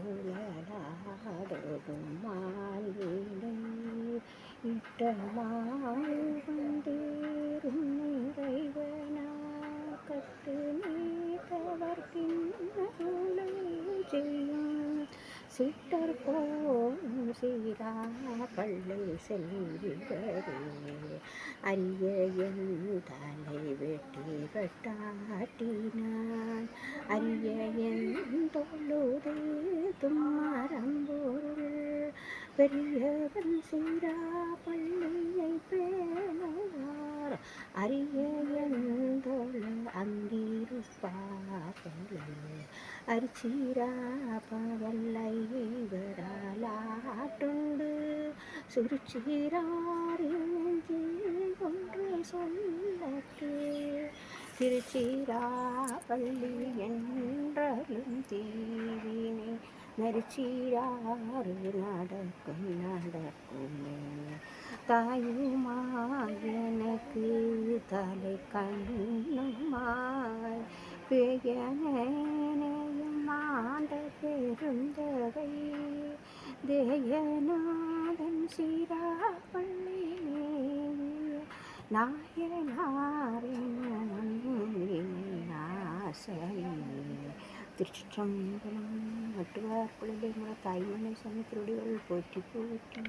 குழலாடோடும் மால்வீடை இட்டமாள் வந்தேரும் இறைவனா கட்டு நீத்தவர் நீத்தவர்கின்னை செய்யும் சிட்டர் போம் சீரா பள்ளி செல்கிறே அரிய என் தலை வெட்டி வெட்டாட்டினான் அரிய என் தொழுது தும்மரம்பொருள் பெரியவன் சீரா பள்ளியை பேணுவார். அரிய எந்தோள தொழ அரிச்சீரா பவல்லை விடலாட்டுண்டு சிறுச்சீராரில் ஒன்று சொல்லக்கே திருச்சீரா பள்ளி என்றலும் தீவினை നരിച്ചീരാറ് നടക്കും നടക്കുമേ തായുമായനക്ക് തല കണ്ണുമായി പേയനേനയും പെരുന്തകൈ ദേയനാഥൻ ശിരാപ്പള്ളി നായനാറിനാശയ തൃച്ചിറ്റമ്പലം നട്ടുവാർക്കുള്ളിലെ നമ്മുടെ തായ്മണി സമയത്തിലൂടെ പോറ്റി പോറ്റി